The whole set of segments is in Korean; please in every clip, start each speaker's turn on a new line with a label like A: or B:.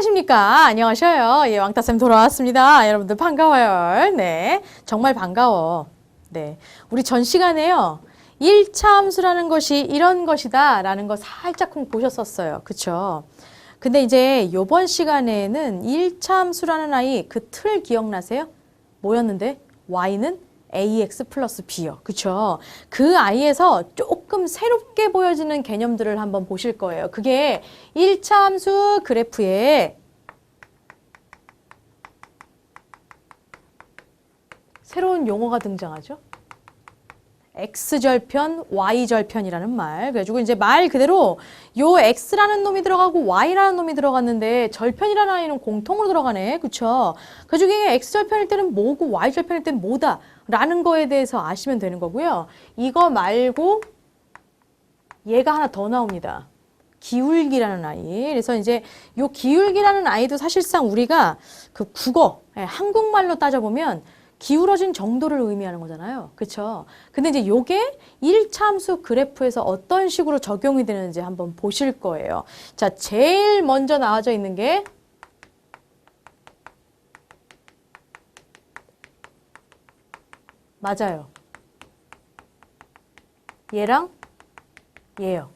A: 안녕하십니까. 안녕하셔요. 예, 왕따쌤 돌아왔습니다. 여러분들 반가워요. 네. 정말 반가워. 네. 우리 전 시간에요. 1차 함수라는 것이 이런 것이다. 라는 거 살짝쿵 보셨었어요. 그쵸? 근데 이제 요번 시간에는 1차 함수라는 아이 그 틀 기억나세요? 뭐였는데? y는 ax 플러스 b요. 그쵸? 그 아이에서 조금 새롭게 보여지는 개념들을 한번 보실 거예요. 그게 1차 함수 그래프에 새로운 용어가 등장하죠. X절편, y절편이라는 말. 그래가지고 이제 말 그대로 요 x라는 놈이 들어가고 y라는 놈이 들어갔는데 절편이라는 아이는 공통으로 들어가네. 그쵸? 그래가지고 이게 x절편일 때는 뭐고 y절편일 때는 뭐다. 라는 거에 대해서 아시면 되는 거고요. 이거 말고 얘가 하나 더 나옵니다. 기울기라는 아이. 그래서 이제 요 기울기라는 아이도 사실상 우리가 그 국어, 예, 한국말로 따져보면 기울어진 정도를 의미하는 거잖아요. 그렇죠? 근데 이제 요게 1차 함수 그래프에서 어떤 식으로 적용이 되는지 한번 보실 거예요. 자, 제일 먼저 나와져 있는 게 맞아요. 얘랑 얘요.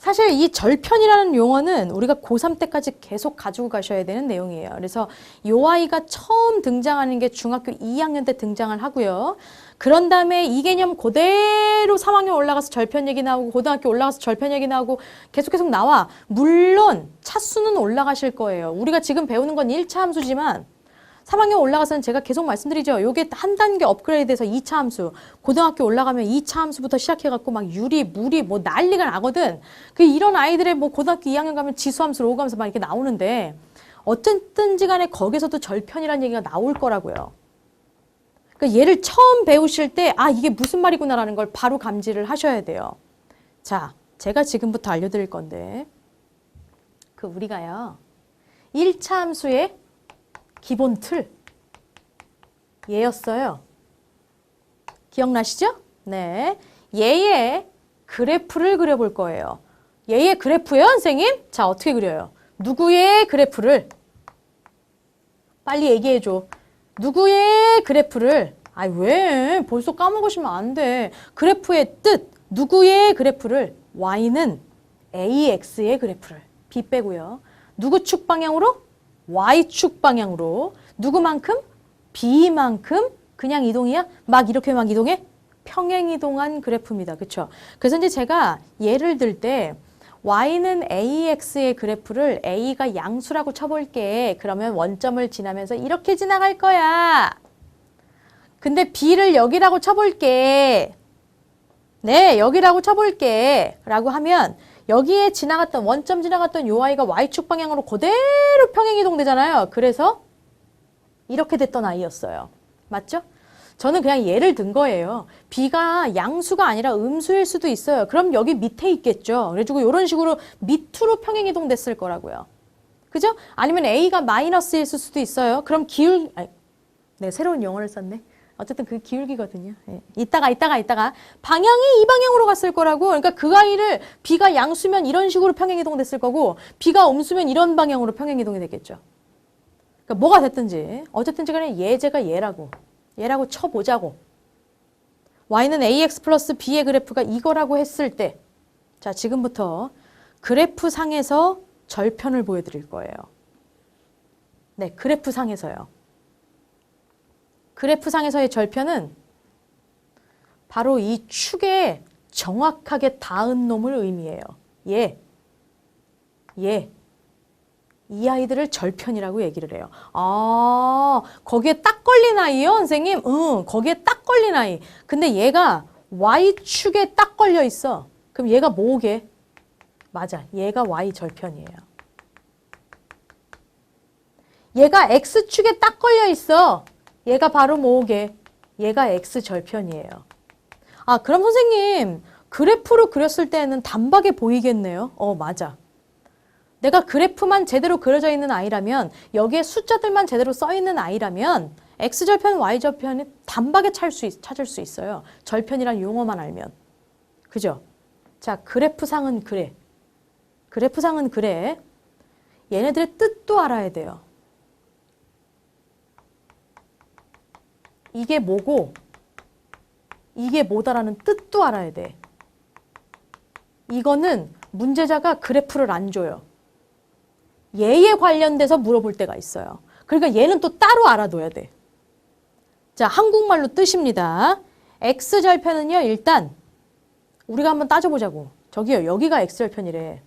A: 사실 이 절편이라는 용어는 우리가 고3 때까지 계속 가지고 가셔야 되는 내용이에요. 그래서 요 아이가 처음 등장하는 게 중학교 2학년 때 등장을 하고요. 그런 다음에 이 개념 그대로 3학년 올라가서 절편 얘기 나오고 고등학교 올라가서 절편 얘기 나오고 계속 계속 나와. 물론 차수는 올라가실 거예요. 우리가 지금 배우는 건 1차 함수지만 3학년 올라가서는 제가 계속 말씀드리죠. 요게 한 단계 업그레이드돼서 2차 함수. 고등학교 올라가면 2차 함수부터 시작해갖고 막 유리, 물이 뭐 난리가 나거든. 그 이런 아이들의 뭐 고등학교 2학년 가면 지수함수, 로그함수 막 이렇게 나오는데 어쨌든지 간에 거기서도 절편이라는 얘기가 나올 거라고요. 그러니까 얘를 처음 배우실 때, 아, 이게 무슨 말이구나라는 걸 바로 감지를 하셔야 돼요. 자, 제가 지금부터 알려드릴 건데, 그 우리가요, 1차 함수의 기본 틀 얘였어요. 기억나시죠? 네. 얘의 그래프를 그려볼 거예요. 얘의 그래프요, 선생님? 자, 어떻게 그려요? 누구의 그래프를? 빨리 얘기해줘. 누구의 그래프를? 아, 왜? 벌써 까먹으시면 안 돼. 그래프의 뜻. 누구의 그래프를? y는 ax의 그래프를. b 빼고요. 누구 축 방향으로? Y축 방향으로 누구만큼? b만큼 그냥 이동이야? 막 이렇게 막 이동해? 평행 이동한 그래프입니다. 그렇죠? 그래서 이제 제가 예를 들 때 y는 ax의 그래프를 a가 양수라고 쳐볼게. 그러면 원점을 지나면서 이렇게 지나갈 거야. 근데 b를 여기라고 쳐볼게. 네, 여기라고 쳐볼게. 라고 하면 여기에 지나갔던 원점 지나갔던 요 아이가 y축 방향으로 그대로 평행 이동되잖아요. 그래서 이렇게 됐던 아이였어요. 맞죠? 저는 그냥 예를 든 거예요. b가 양수가 아니라 음수일 수도 있어요. 그럼 여기 밑에 있겠죠. 그래가지고 이런 식으로 밑으로 평행 이동 됐을 거라고요. 그죠? 아니면 a가 마이너스일 수도 있어요. 그럼 기울 아니, 네 새로운 영어를 썼네. 어쨌든 그 기울기거든요. 예. 이따가 이따가 이따가 방향이 이 방향으로 갔을 거라고. 그러니까 그 아이를 b가 양수면 이런 식으로 평행 이동 됐을 거고 b가 음수면 이런 방향으로 평행 이동이 되겠죠. 그러니까 뭐가 됐든지 어쨌든지 간에 예제가 얘라고 얘라고 쳐보자고. y는 ax 플러스 b의 그래프가 이거라고 했을 때 자 지금부터 그래프 상에서 절편을 보여드릴 거예요. 네, 그래프 상에서요. 그래프상에서의 절편은 바로 이 축에 정확하게 닿은 놈을 의미해요. 얘, 얘. 이 아이들을 절편이라고 얘기를 해요. 아, 거기에 딱 걸린 아이요, 선생님? 응, 거기에 딱 걸린 아이. 근데 얘가 Y축에 딱 걸려 있어. 그럼 얘가 뭐게? 맞아, 얘가 Y 절편이에요. 얘가 X축에 딱 걸려 있어. 얘가 바로 뭐게? 얘가 x 절편이에요. 아, 그럼 선생님, 그래프로 그렸을 때는 단박에 보이겠네요. 어, 맞아. 내가 그래프만 제대로 그려져 있는 아이라면, 여기에 숫자들만 제대로 써 있는 아이라면, x절편, y절편이 단박에 수, 있, 찾을 수 있어요. 절편이란 용어만 알면. 그죠? 자, 그래프상은 그래. 그래프상은 그래. 얘네들의 뜻도 알아야 돼요. 이게 뭐고 이게 뭐다라는 뜻도 알아야 돼. 이거는 문제자가 그래프를 안 줘요. 얘에 관련돼서 물어볼 때가 있어요. 그러니까 얘는 또 따로 알아둬야 돼. 자, 한국말로 뜻입니다. X절편은요, 일단 우리가 한번 따져보자고. 저기요, 여기가 X절편이래.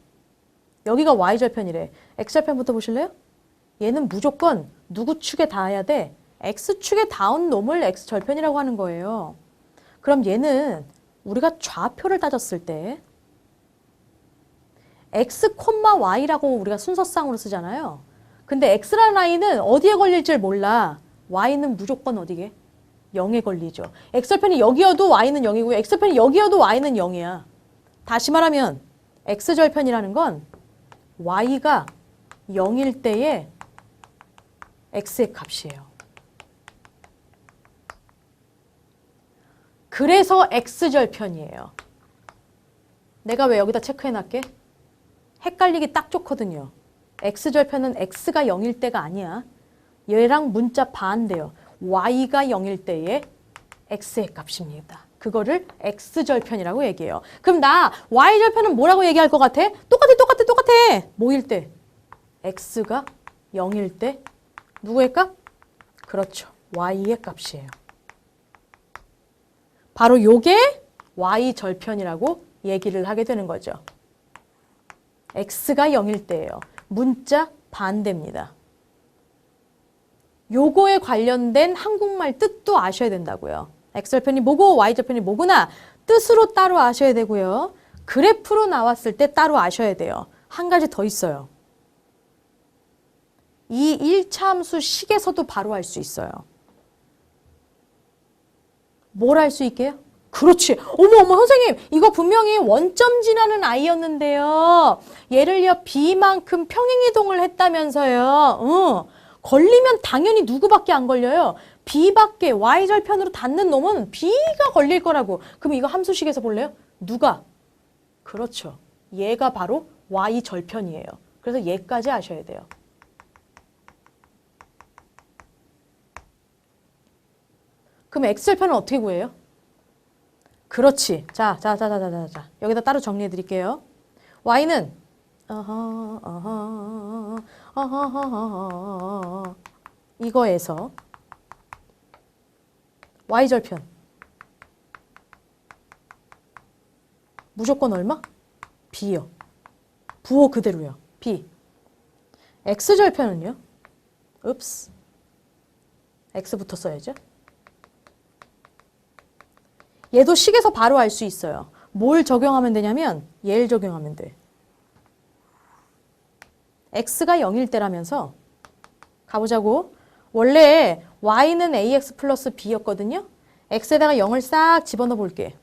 A: 여기가 Y절편이래. X절편부터 보실래요? 얘는 무조건 누구 축에 닿아야 돼? X축에 닿은 놈을 X절편이라고 하는 거예요. 그럼 얘는 우리가 좌표를 따졌을 때 X, Y라고 우리가 순서상으로 쓰잖아요. 근데 X라는 라인은 어디에 걸릴지 몰라. Y는 무조건 어디게? 0에 걸리죠. X절편이 여기여도 Y는 0이고요. X절편이 여기여도 Y는 0이야. 다시 말하면 X절편이라는 건 Y가 0일 때의 X의 값이에요. 그래서 X절편이에요. 내가 왜 여기다 체크해놨게? 헷갈리기 딱 좋거든요. X절편은 X가 0일 때가 아니야. 얘랑 문자 반대요. Y가 0일 때의 X의 값입니다. 그거를 X절편이라고 얘기해요. 그럼 나 Y절편은 뭐라고 얘기할 것 같아? 똑같아, 똑같아, 똑같아. 뭐일 때? X가 0일 때 누구의 값? 그렇죠. Y의 값이에요. 바로 요게 Y절편이라고 얘기를 하게 되는 거죠. X가 0일 때예요. 문자 반대입니다. 요거에 관련된 한국말 뜻도 아셔야 된다고요. X절편이 뭐고 Y절편이 뭐구나 뜻으로 따로 아셔야 되고요. 그래프로 나왔을 때 따로 아셔야 돼요. 한 가지 더 있어요. 이 1차 함수 식에서도 바로 할수 있어요. 뭘할수 있게요? 그렇지. 어머, 어머, 선생님. 이거 분명히 원점 지나는 아이였는데요. 얘를요, B만큼 평행이동을 했다면서요. 응. 걸리면 당연히 누구밖에 안 걸려요? B밖에 Y절편으로 닿는 놈은 B가 걸릴 거라고. 그럼 이거 함수식에서 볼래요? 누가? 그렇죠. 얘가 바로 Y절편이에요. 그래서 얘까지 아셔야 돼요. 그럼 X절편은 어떻게 구해요? 그렇지. 자, 자, 자, 자, 자, 자, 자. 여기다 따로 정리해 드릴게요. Y는 이거에서 Y절편 무조건 얼마? B요. 부호 그대로요. B. X절편은요? 읍스. X부터 써야죠. 얘도 식에서 바로 알 수 있어요. 뭘 적용하면 되냐면 얘를 적용하면 돼. x가 0일 때라면서 가보자고. 원래 y는 ax 플러스 b였거든요. x에다가 0을 싹 집어넣어 볼게.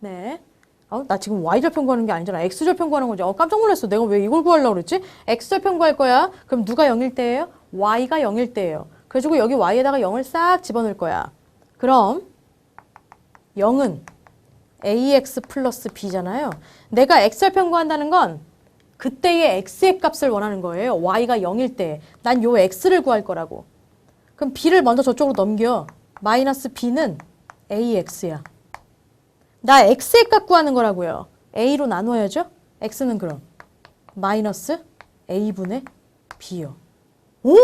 A: 네. 어, 나 지금 y절편 구하는 게 아니잖아. x절편 구하는 거지. 어, 깜짝 놀랐어. 내가 왜 이걸 구하려고 그랬지? x절편 구할 거야. 그럼 누가 0일 때예요? y가 0일 때예요. 그래가지고 여기 y에다가 0을 싹 집어넣을 거야. 그럼 0은 ax 플러스 b잖아요. 내가 x절편 구한다는 건 그때의 x의 값을 원하는 거예요. y가 0일 때. 난 요 x를 구할 거라고. 그럼 b를 먼저 저쪽으로 넘겨. 마이너스 b는 ax야. 나 x의 값 구하는 거라고요. a로 나눠야죠. x는 그럼 마이너스 a분의 b요. 오?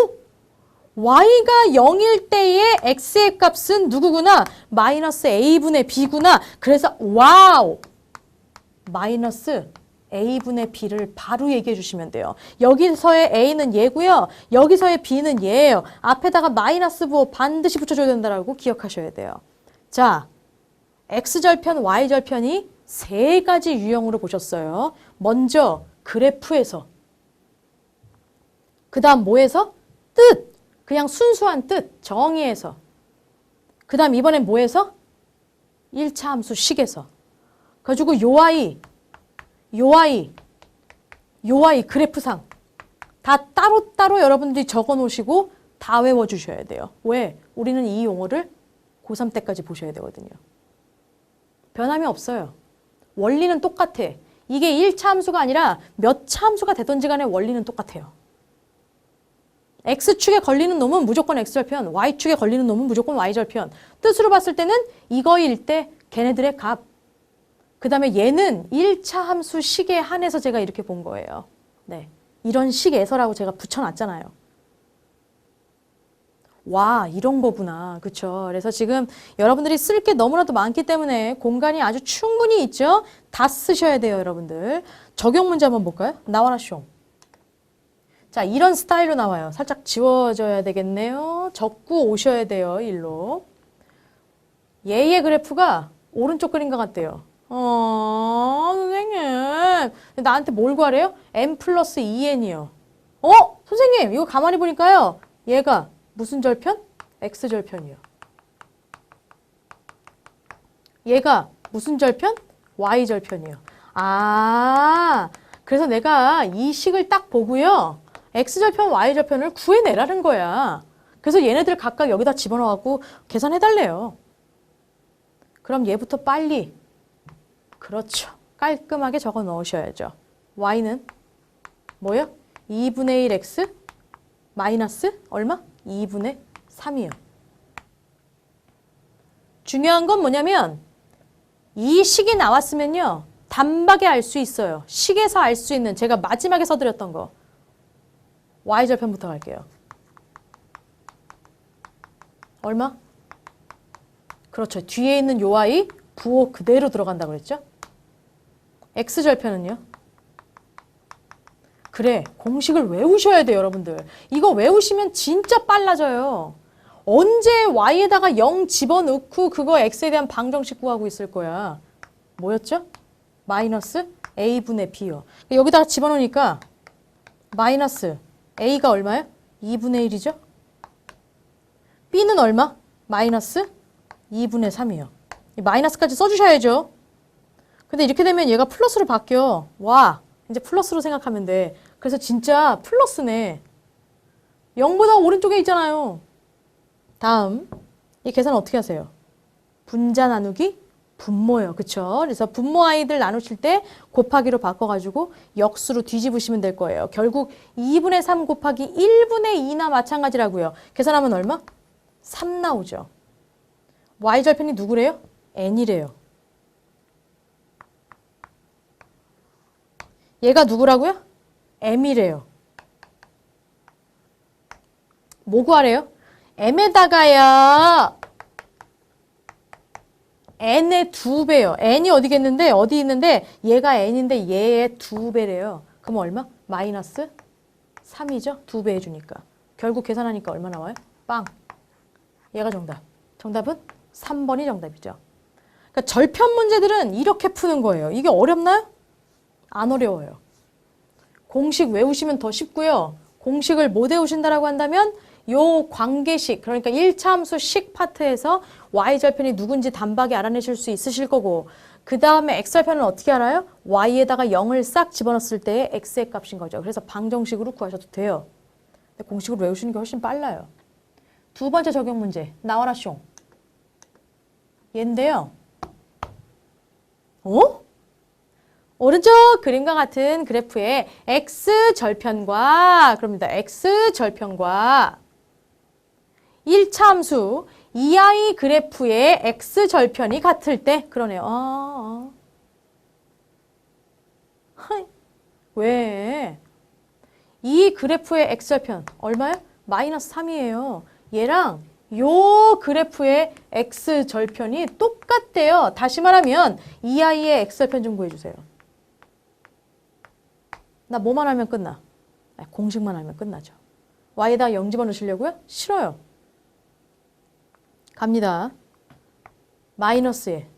A: Y가 0일 때의 x의 값은 누구구나? 마이너스 a분의 b구나. 그래서 와우! 마이너스 a분의 b를 바로 얘기해 주시면 돼요. 여기서의 a는 얘고요. 여기서의 b는 얘예요. 앞에다가 마이너스 부호 반드시 붙여줘야 된다고 기억하셔야 돼요. 자, x절편, y절편이 세 가지 유형으로 보셨어요. 먼저 그래프에서 그 다음 뭐에서? 뜻! 그냥 순수한 뜻, 정의에서. 그 다음 이번엔 뭐에서? 1차 함수 식에서. 그래가지고 요 아이, 요 아이, 요 아이 그래프상 다 따로따로 여러분들이 적어 놓으시고 다 외워 주셔야 돼요. 왜? 우리는 이 용어를 고3 때까지 보셔야 되거든요. 변함이 없어요. 원리는 똑같아. 이게 1차 함수가 아니라 몇 차 함수가 되든지 간에 원리는 똑같아요. X축에 걸리는 놈은 무조건 X절편, Y축에 걸리는 놈은 무조건 Y절편. 뜻으로 봤을 때는 이거일 때 걔네들의 값. 그 다음에 얘는 1차 함수 식에 한해서 제가 이렇게 본 거예요. 네. 이런 식에서라고 제가 붙여놨잖아요. 와, 이런 거구나. 그쵸? 그래서 지금 여러분들이 쓸 게 너무나도 많기 때문에 공간이 아주 충분히 있죠? 다 쓰셔야 돼요, 여러분들. 적용 문제 한번 볼까요? 나와라, 쇼. 자, 이런 스타일로 나와요. 살짝 지워져야 되겠네요. 적고 오셔야 돼요, 일로. 얘의 그래프가 오른쪽 그림 것 같대요. 어, 선생님. 나한테 뭘 구하래요? n 플러스 2n이요. 어? 선생님, 이거 가만히 보니까요. 얘가 무슨 절편? x절편이요. 얘가 무슨 절편? y절편이요. 아, 그래서 내가 이 식을 딱 보고요. X절편, y절편을 구해내라는 거야. 그래서 얘네들 각각 여기다 집어넣어갖고 계산해달래요. 그럼 얘부터 빨리 그렇죠. 깔끔하게 적어 넣으셔야죠. y는 뭐요? 2분의 1x 마이너스 얼마? 2분의 3이요. 중요한 건 뭐냐면 이 식이 나왔으면요. 단박에 알 수 있어요. 식에서 알 수 있는 제가 마지막에 써드렸던 거. Y절편부터 갈게요. 얼마? 그렇죠. 뒤에 있는 요 y 부호 그대로 들어간다 그랬죠? x절편은요? 그래, 공식을 외우셔야 돼요, 여러분들. 이거 외우시면 진짜 빨라져요. 언제 y에다가 0 집어넣고 그거 x에 대한 방정식 구하고 있을 거야. 뭐였죠? 마이너스 a분의 b요. 여기다가 집어넣으니까 마이너스 a가 얼마요? 2분의 1이죠? b는 얼마? 마이너스 2분의 3이요. 마이너스까지 써주셔야죠. 근데 이렇게 되면 얘가 플러스로 바뀌어. 와, 이제 플러스로 생각하면 돼. 그래서 진짜 플러스네. 0보다 오른쪽에 있잖아요. 다음, 이 계산 어떻게 하세요? 분자 나누기 분모요. 그쵸? 그래서 분모 아이들 나누실 때 곱하기로 바꿔가지고 역수로 뒤집으시면 될 거예요. 결국 2분의 3 곱하기 1분의 2나 마찬가지라고요. 계산하면 얼마? 3 나오죠. y절편이 누구래요? n이래요. 얘가 누구라고요? m이래요. 뭐 구하래요? m에다가요. N의 두 배요. n이 어디겠는데 어디 있는데 얘가 n인데 얘의 두 배래요. 그럼 얼마? 마이너스 3이죠. 두 배 해주니까. 결국 계산하니까 얼마 나와요? 빵. 얘가 정답. 정답은 3번이 정답이죠. 그러니까 절편 문제들은 이렇게 푸는 거예요. 이게 어렵나요? 안 어려워요. 공식 외우시면 더 쉽고요. 공식을 못 외우신다라고 한다면 요 관계식 그러니까 1차 함수 식 파트에서 y절편이 누군지 단박에 알아내실 수 있으실 거고 그 다음에 x절편은 어떻게 알아요? y에다가 0을 싹 집어넣었을 때의 x의 값인 거죠. 그래서 방정식으로 구하셔도 돼요. 공식으로 외우시는 게 훨씬 빨라요. 두 번째 적용 문제 나와라 숑. 얘인데요. 어? 오른쪽 그림과 같은 그래프의 x절편과 그럽니다. x절편과 1차 함수 2i 그래프의 x절편이 같을 때 그러네요. 아, 아. 왜? 이 그래프의 x절편 얼마요? 마이너스 3이에요. 얘랑 요 그래프의 x절편이 똑같대요. 다시 말하면 2i의 x절편 좀 구해주세요. 나 뭐만 하면 끝나? 공식만 하면 끝나죠. y에다 0 집어넣으시려고요? 싫어요. 갑니다. 마이너스에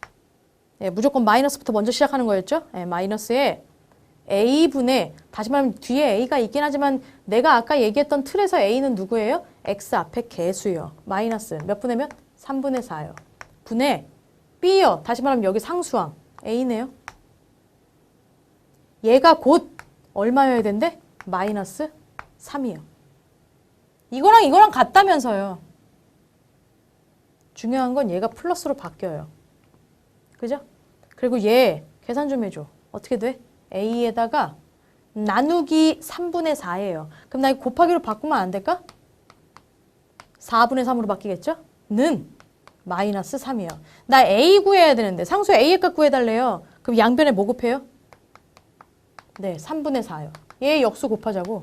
A: 예, 무조건 마이너스부터 먼저 시작하는 거였죠? 예, 마이너스에 a분의 다시 말하면 뒤에 a가 있긴 하지만 내가 아까 얘기했던 틀에서 a는 누구예요? x 앞에 개수요. 마이너스 몇 분의 몇? 3분의 4요. 분의 b요. 다시 말하면 여기 상수항 a네요. 얘가 곧 얼마여야 된대? 마이너스 3이요. 이거랑 이거랑 같다면서요. 중요한 건 얘가 플러스로 바뀌어요. 그죠? 그리고 얘 계산 좀 해줘. 어떻게 돼? a에다가 나누기 3분의 4예요. 그럼 나 이거 곱하기로 바꾸면 안 될까? 4분의 3으로 바뀌겠죠? 는 마이너스 3이요. 나 a 구해야 되는데 상수 a의 값 구해달래요. 그럼 양변에 뭐 곱해요? 네, 3분의 4요. 얘 역수 곱하자고.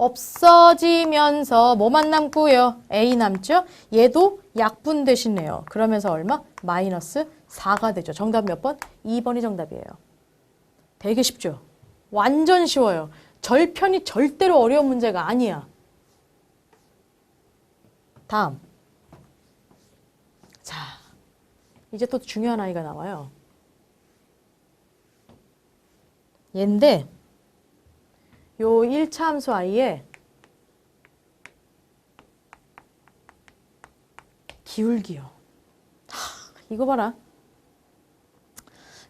A: 없어지면서 뭐만 남고요? a 남죠? 얘도 약분 되시네요. 그러면서 얼마? 마이너스 4가 되죠. 정답 몇 번? 2번이 정답이에요. 되게 쉽죠? 완전 쉬워요. 절편이 절대로 어려운 문제가 아니야. 다음. 자, 이제 또 중요한 아이가 나와요. 얘인데, 요 1차 함수 i에 기울기요. 하, 이거 봐라.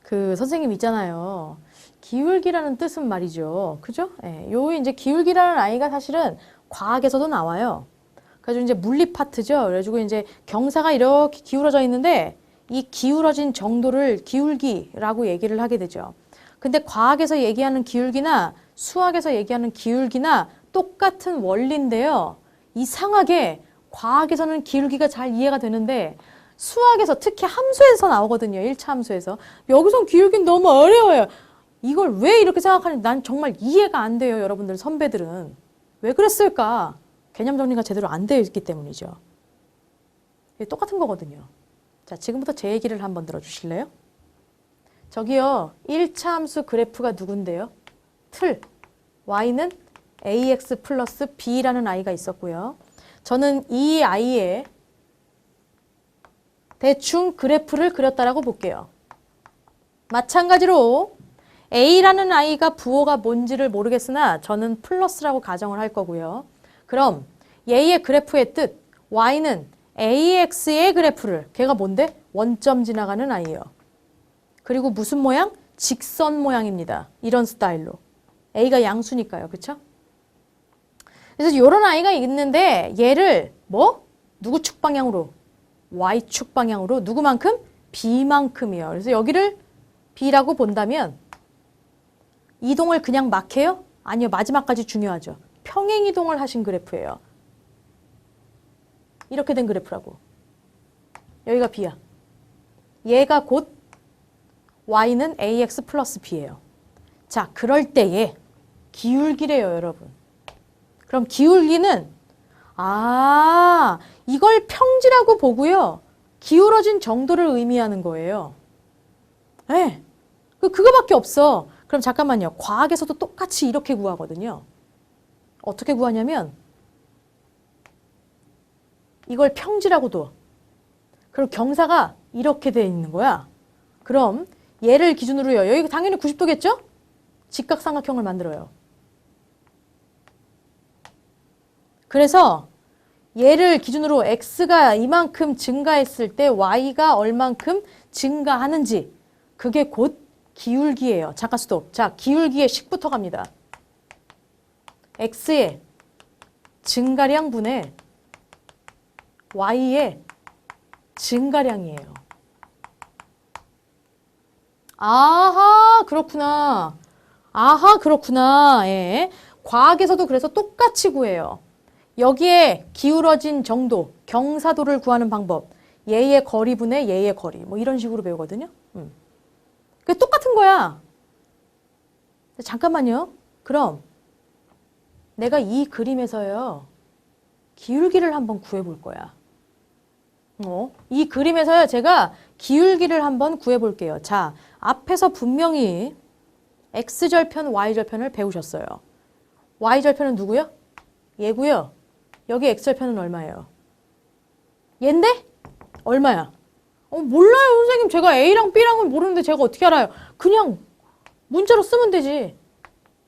A: 그 선생님 있잖아요. 기울기라는 뜻은 말이죠. 그죠? 예, 요 이제 기울기라는 아이가 사실은 과학에서도 나와요. 그래서 이제 물리 파트죠. 그래가지고 이제 경사가 이렇게 기울어져 있는데 이 기울어진 정도를 기울기라고 얘기를 하게 되죠. 근데 과학에서 얘기하는 기울기나 수학에서 얘기하는 기울기나 똑같은 원리인데요. 이상하게 과학에서는 기울기가 잘 이해가 되는데 수학에서 특히 함수에서 나오거든요. 1차 함수에서. 여기선 기울기는 너무 어려워요. 이걸 왜 이렇게 생각하는지 난 정말 이해가 안 돼요. 여러분들 선배들은. 왜 그랬을까? 개념 정리가 제대로 안 되어 있기 때문이죠. 똑같은 거거든요. 자, 지금부터 제 얘기를 한번 들어주실래요? 저기요, 1차 함수 그래프가 누군데요? 틀. Y는 ax 플러스 b라는 i가 있었고요. 저는 이 i의 대충 그래프를 그렸다라고 볼게요. 마찬가지로 a라는 i가 부호가 뭔지를 모르겠으나 저는 플러스라고 가정을 할 거고요. 그럼 얘의 그래프의 뜻 y는 ax의 그래프를 걔가 뭔데? 원점 지나가는 i예요. 그리고 무슨 모양? 직선 모양입니다. 이런 스타일로. A가 양수니까요. 그쵸? 그래서 이런 아이가 있는데 얘를 뭐? 누구 축 방향으로? y축 방향으로 누구만큼? b만큼이요. 그래서 여기를 b라고 본다면 이동을 그냥 막 해요? 아니요. 마지막까지 중요하죠. 평행 이동을 하신 그래프예요. 이렇게 된 그래프라고. 여기가 b야. 얘가 곧 y는 ax 플러스 b예요. 자, 그럴 때에 기울기래요, 여러분. 그럼 기울기는 아, 이걸 평지라고 보고요. 기울어진 정도를 의미하는 거예요. 네. 그 그거밖에 없어. 그럼 잠깐만요. 과학에서도 똑같이 이렇게 구하거든요. 어떻게 구하냐면 이걸 평지라고 둬. 그럼 경사가 이렇게 돼 있는 거야. 그럼 얘를 기준으로요. 여기가 당연히 90도겠죠? 직각삼각형을 만들어요. 그래서 얘를 기준으로 x가 이만큼 증가했을 때 y가 얼만큼 증가하는지 그게 곧 기울기예요. 잠깐 스톱. 자, 기울기의 식부터 갑니다. x의 증가량 분의 y의 증가량이에요. 아하, 그렇구나. 아하, 그렇구나. 예. 과학에서도 그래서 똑같이 구해요. 여기에 기울어진 정도, 경사도를 구하는 방법. 얘의 거리분의 얘의 거리. 뭐 이런 식으로 배우거든요. 음. 그게 똑같은 거야. 잠깐만요. 그럼 내가 이 그림에서요. 기울기를 한번 구해 볼 거야. 어? 이 그림에서요. 제가 기울기를 한번 구해 볼게요. 자, 앞에서 분명히 x절편, y절편을 배우셨어요. y절편은 누구요? 얘고요. 여기 x절편은 얼마예요? 얘인데? 얼마야? 어, 몰라요, 선생님. 제가 a랑 b랑은 모르는데 제가 어떻게 알아요? 그냥 문자로 쓰면 되지.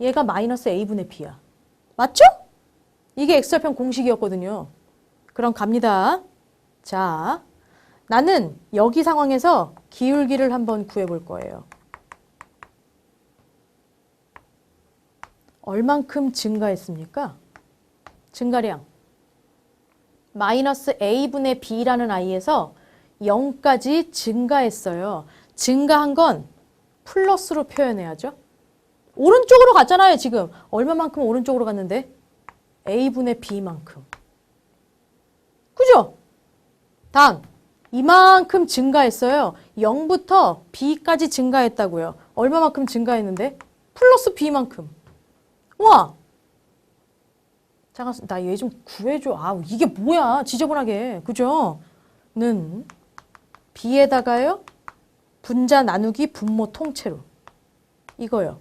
A: 얘가 마이너스 a분의 b야. 맞죠? 이게 x절편 공식이었거든요. 그럼 갑니다. 자, 나는 여기 상황에서 기울기를 한번 구해볼 거예요. 얼만큼 증가했습니까? 증가량. 마이너스 a분의 b라는 i에서 0까지 증가했어요. 증가한 건 플러스로 표현해야죠. 오른쪽으로 갔잖아요, 지금. 얼마만큼 오른쪽으로 갔는데? A분의 B만큼. 그죠? 다음. 이만큼 증가했어요. 0부터 B까지 증가했다고요. 얼마만큼 증가했는데? 플러스 B만큼. 와! 잠깐, 나 얘 좀 구해줘. 아, 이게 뭐야. 지저분하게. 그죠? 는 B에다가요. 분자 나누기 분모 통째로. 이거요.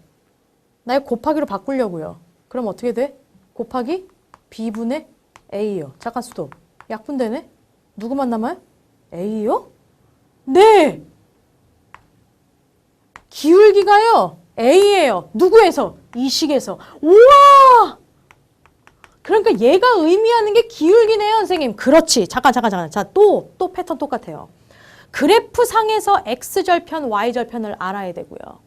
A: 나 이거 곱하기로 바꾸려고요. 그럼 어떻게 돼? 곱하기 B분의 A요. 잠깐 스톱. 약분되네? 누구만 남아요? A요? 네! 기울기가요. A예요. 누구에서? 이 식에서. 우와! 그러니까 얘가 의미하는 게 기울기네요, 선생님. 그렇지. 잠깐, 잠깐, 잠깐. 자, 또, 또 패턴 똑같아요. 그래프 상에서 X절편, Y절편을 알아야 되고요.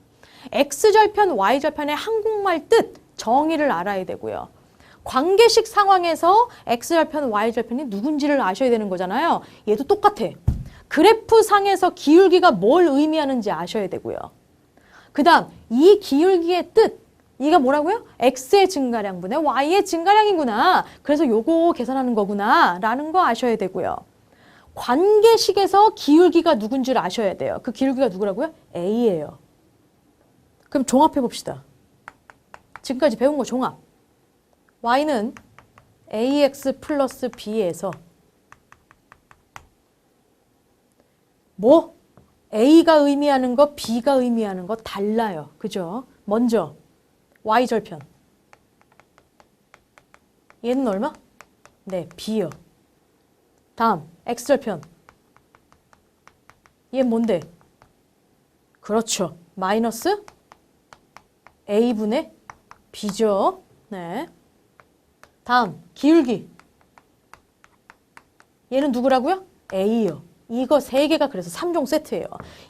A: X절편, Y절편의 한국말 뜻, 정의를 알아야 되고요. 관계식 상황에서 X절편, Y절편이 누군지를 아셔야 되는 거잖아요. 얘도 똑같아. 그래프 상에서 기울기가 뭘 의미하는지 아셔야 되고요. 그 다음, 이 기울기의 뜻, 이가 뭐라고요? X의 증가량분의 Y의 증가량이구나. 그래서 요거 계산하는 거구나. 라는 거 아셔야 되고요. 관계식에서 기울기가 누군지를 아셔야 돼요. 그 기울기가 누구라고요? A예요. 그럼 종합해 봅시다. 지금까지 배운 거 종합. Y는 AX 플러스 B에서 뭐? A가 의미하는 거, B가 의미하는 거 달라요. 그죠? 먼저 Y절편. 얘는 얼마? 네, B요. 다음, X절편. 얘 뭔데? 그렇죠. 마이너스 A분의 B죠. 네. 다음, 기울기. 얘는 누구라고요? A요. 이거 세 개가 그래서 3종 세트예요.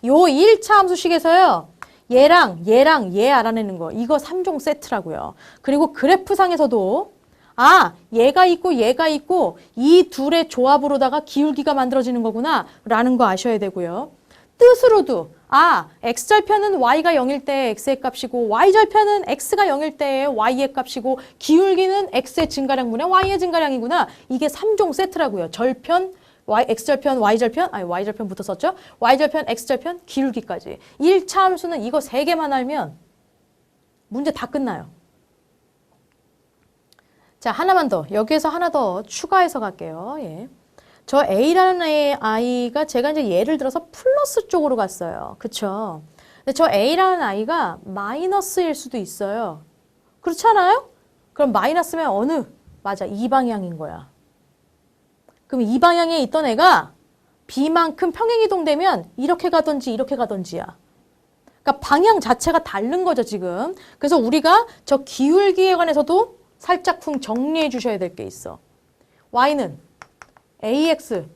A: 요 1차 함수식에서요. 얘랑 얘랑 얘 알아내는 거 이거 3종 세트라고요. 그리고 그래프상에서도 아 얘가 있고 얘가 있고 이 둘의 조합으로다가 기울기가 만들어지는 거구나 라는 거 아셔야 되고요. 뜻으로도 아 x절편은 y가 0일 때 x의 값이고 y절편은 x가 0일 때 y의 값이고 기울기는 x의 증가량분의 y의 증가량이구나. 이게 3종 세트라고요. 절편 y x절편, y절편, 아니 y절편부터 썼죠? y절편, x절편, 기울기까지. 1차 함수는 이거 세 개만 알면 문제 다 끝나요. 자, 하나만 더. 여기에서 하나 더 추가해서 갈게요. 예. 저 A라는 아이가 제가 이제 예를 들어서 플러스 쪽으로 갔어요. 그쵸? 근데 저 A라는 아이가 마이너스일 수도 있어요. 그렇지 않아요? 그럼 마이너스면 어느? 맞아. 이 방향인 거야. 그럼 이 방향에 있던 애가 B만큼 평행이동되면 이렇게 가든지 이렇게 가든지야. 그러니까 방향 자체가 다른 거죠, 지금. 그래서 우리가 저 기울기에 관해서도 살짝 쿵 정리해 주셔야 될 게 있어. Y는 AX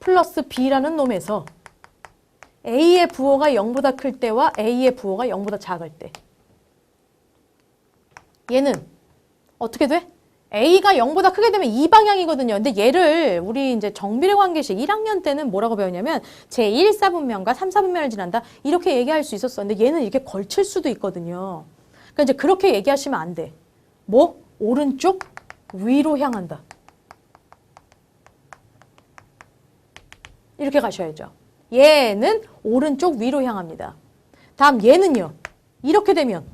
A: 플러스 B라는 놈에서 A의 부호가 0보다 클 때와 A의 부호가 0보다 작을 때. 얘는 어떻게 돼? A가 0보다 크게 되면 이 방향이거든요. 근데 얘를 우리 이제 정비례 관계식 1학년 때는 뭐라고 배웠냐면 제1, 4분면과 3, 4분면을 지난다. 이렇게 얘기할 수 있었어. 근데 얘는 이렇게 걸칠 수도 있거든요. 그러니까 이제 그렇게 얘기하시면 안 돼. 뭐? 오른쪽 위로 향한다. 이렇게 가셔야죠. 얘는 오른쪽 위로 향합니다. 다음 얘는요. 이렇게 되면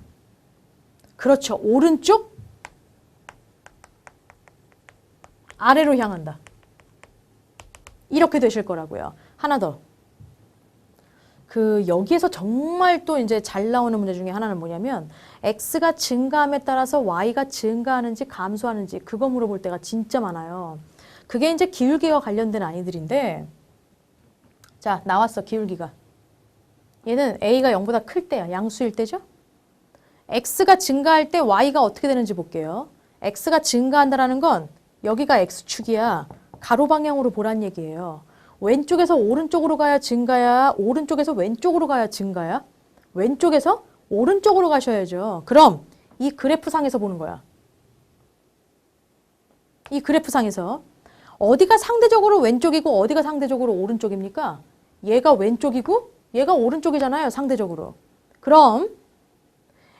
A: 그렇죠. 오른쪽 아래로 향한다. 이렇게 되실 거라고요. 하나 더. 그 여기에서 정말 또 이제 잘 나오는 문제 중에 하나는 뭐냐면 x가 증가함에 따라서 y가 증가하는지 감소하는지 그거 물어볼 때가 진짜 많아요. 그게 이제 기울기와 관련된 아이들인데 자 나왔어 기울기가 얘는 a가 0보다 클 때야 양수일 때죠. x가 증가할 때 y가 어떻게 되는지 볼게요. x가 증가한다라는 건 여기가 x축이야. 가로 방향으로 보란 얘기예요. 왼쪽에서 오른쪽으로 가야 증가야? 오른쪽에서 왼쪽으로 가야 증가야? 왼쪽에서 오른쪽으로 가셔야죠. 그럼 이 그래프상에서 보는 거야. 이 그래프상에서 어디가 상대적으로 왼쪽이고 어디가 상대적으로 오른쪽입니까? 얘가 왼쪽이고 얘가 오른쪽이잖아요. 상대적으로. 그럼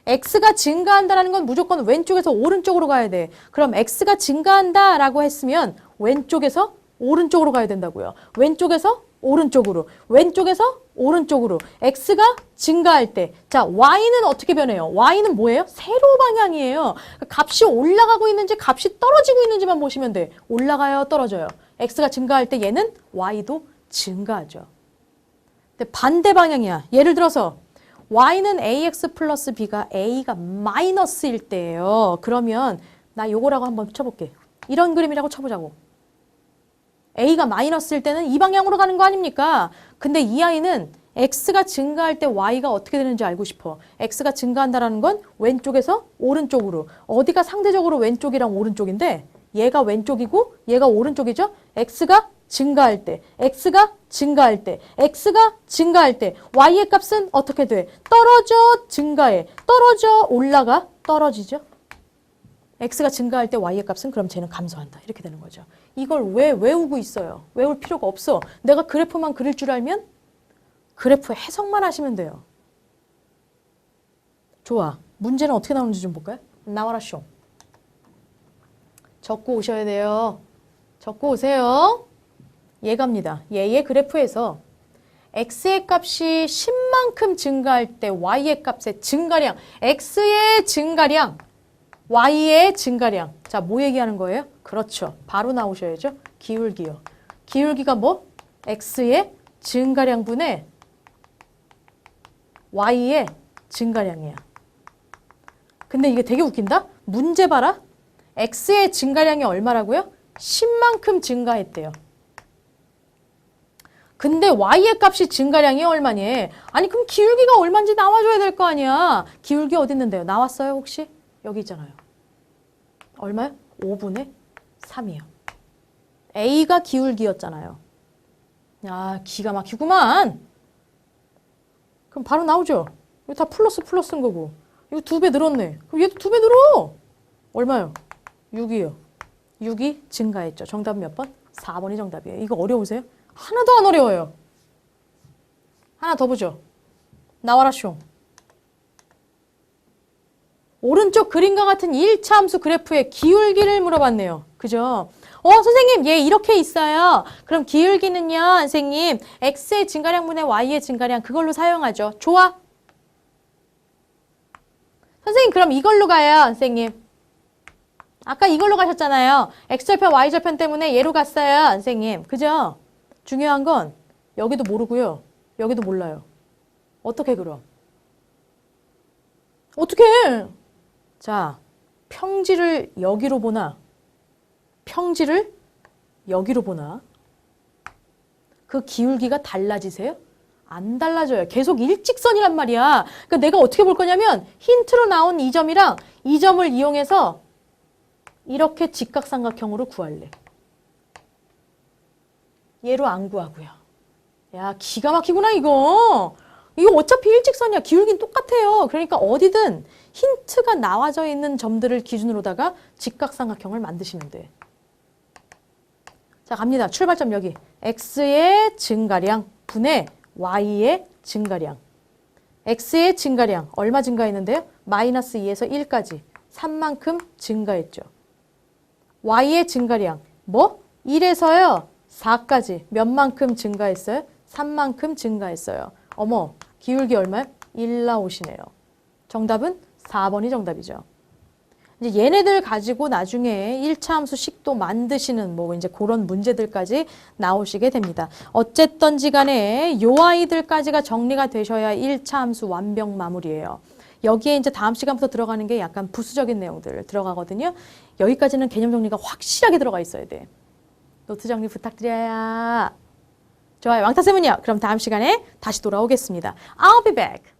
A: x가 증가한다라는 건 무조건 왼쪽에서 오른쪽으로 가야 돼. 그럼 x가 증가한다라고 했으면 왼쪽에서 오른쪽으로 가야 된다고요. 왼쪽에서 오른쪽으로, 왼쪽에서 오른쪽으로. x가 증가할 때, 자 y는 어떻게 변해요? y는 뭐예요? 세로 방향이에요. 그러니까 값이 올라가고 있는지 값이 떨어지고 있는지만 보시면 돼. 올라가요, 떨어져요. x가 증가할 때 얘는 y도 증가하죠. 근데 반대 방향이야. 예를 들어서 y는 ax 플러스 b가 a가 마이너스일 때예요. 그러면 나 요거라고 한번 쳐볼게. 이런 그림이라고 쳐보자고. a가 마이너스일 때는 이 방향으로 가는 거 아닙니까? 근데 이 아이는 x가 증가할 때 y가 어떻게 되는지 알고 싶어. x가 증가한다라는 건 왼쪽에서 오른쪽으로. 어디가 상대적으로 왼쪽이랑 오른쪽인데 얘가 왼쪽이고 얘가 오른쪽이죠? x가 증가할 때, x가 증가할 때, x가 증가할 때 y의 값은 어떻게 돼? 떨어져 증가해. 떨어져 올라가 떨어지죠? x가 증가할 때 y의 값은 그럼 쟤는 감소한다. 이렇게 되는 거죠. 이걸 왜 외우고 있어요? 외울 필요가 없어. 내가 그래프만 그릴 줄 알면 그래프 해석만 하시면 돼요. 좋아. 문제는 어떻게 나오는지 좀 볼까요? 나와라 쇼. 적고 오셔야 돼요. 적고 오세요. 얘갑니다. 얘의 그래프에서 x의 값이 10만큼 증가할 때 y의 값의 증가량, x의 증가량, y의 증가량. 자, 뭐 얘기하는 거예요? 그렇죠. 바로 나오셔야죠. 기울기요. 기울기가 뭐? x의 증가량 분의 y의 증가량이야. 근데 이게 되게 웃긴다? 문제 봐라. x의 증가량이 얼마라고요? 10만큼 증가했대요. 근데 y의 값이 증가량이 얼마니? 아니 그럼 기울기가 얼마인지 나와줘야 될 거 아니야. 기울기 어디 있는데요? 나왔어요 혹시? 여기 있잖아요. 얼마요? 5분의 3이요. a가 기울기였잖아요. 야 기가 막히구만. 그럼 바로 나오죠. 이거 다 플러스 플러스인 거고. 이거 두 배 늘었네. 그럼 얘도 두 배 늘어. 얼마요? 6이요. 6이 증가했죠. 정답 몇 번? 4번이 정답이에요. 이거 어려우세요? 하나도 안 어려워요. 하나 더 보죠. 나와라 쇼. 오른쪽 그림과 같은 1차 함수 그래프의 기울기를 물어봤네요. 그죠? 어, 선생님, 얘 이렇게 있어요. 그럼 기울기는요, 선생님, x의 증가량분의 y의 증가량 그걸로 사용하죠. 좋아. 선생님, 그럼 이걸로 가요, 선생님. 아까 이걸로 가셨잖아요. x절편, y절편 때문에 얘로 갔어요, 선생님. 그죠? 중요한 건 여기도 모르고요. 여기도 몰라요. 어떻게 그럼? 어떻게 자, 평지를 여기로 보나 평지를 여기로 보나 그 기울기가 달라지세요? 안 달라져요. 계속 일직선이란 말이야. 그러니까 내가 어떻게 볼 거냐면 힌트로 나온 이 점이랑 이 점을 이용해서 이렇게 직각삼각형으로 구할래. 얘로 안 구하고요. 야, 기가 막히구나, 이거. 이거 어차피 일직선이야. 기울기는 똑같아요. 그러니까 어디든 힌트가 나와져 있는 점들을 기준으로다가 직각삼각형을 만드시면 돼. 자, 갑니다. 출발점 여기. x의 증가량 분의 y의 증가량. x의 증가량 얼마 증가했는데요? 마이너스 2에서 1까지 3만큼 증가했죠. y의 증가량 뭐? 1에서요 4까지 몇 만큼 증가했어요? 3만큼 증가했어요. 어머 기울기 얼마요? 1 나오시네요. 정답은 4번이 정답이죠. 이제 얘네들 가지고 나중에 1차 함수 식도 만드시는 뭐 이제 그런 문제들까지 나오시게 됩니다. 어쨌든지 간에 요 아이들까지가 정리가 되셔야 1차 함수 완벽 마무리예요. 여기에 이제 다음 시간부터 들어가는 게 약간 부수적인 내용들 들어가거든요. 여기까지는 개념 정리가 확실하게 들어가 있어야 돼. 노트 정리 부탁드려요. 좋아요. 왕타세문이요. 그럼 다음 시간에 다시 돌아오겠습니다. I'll be back.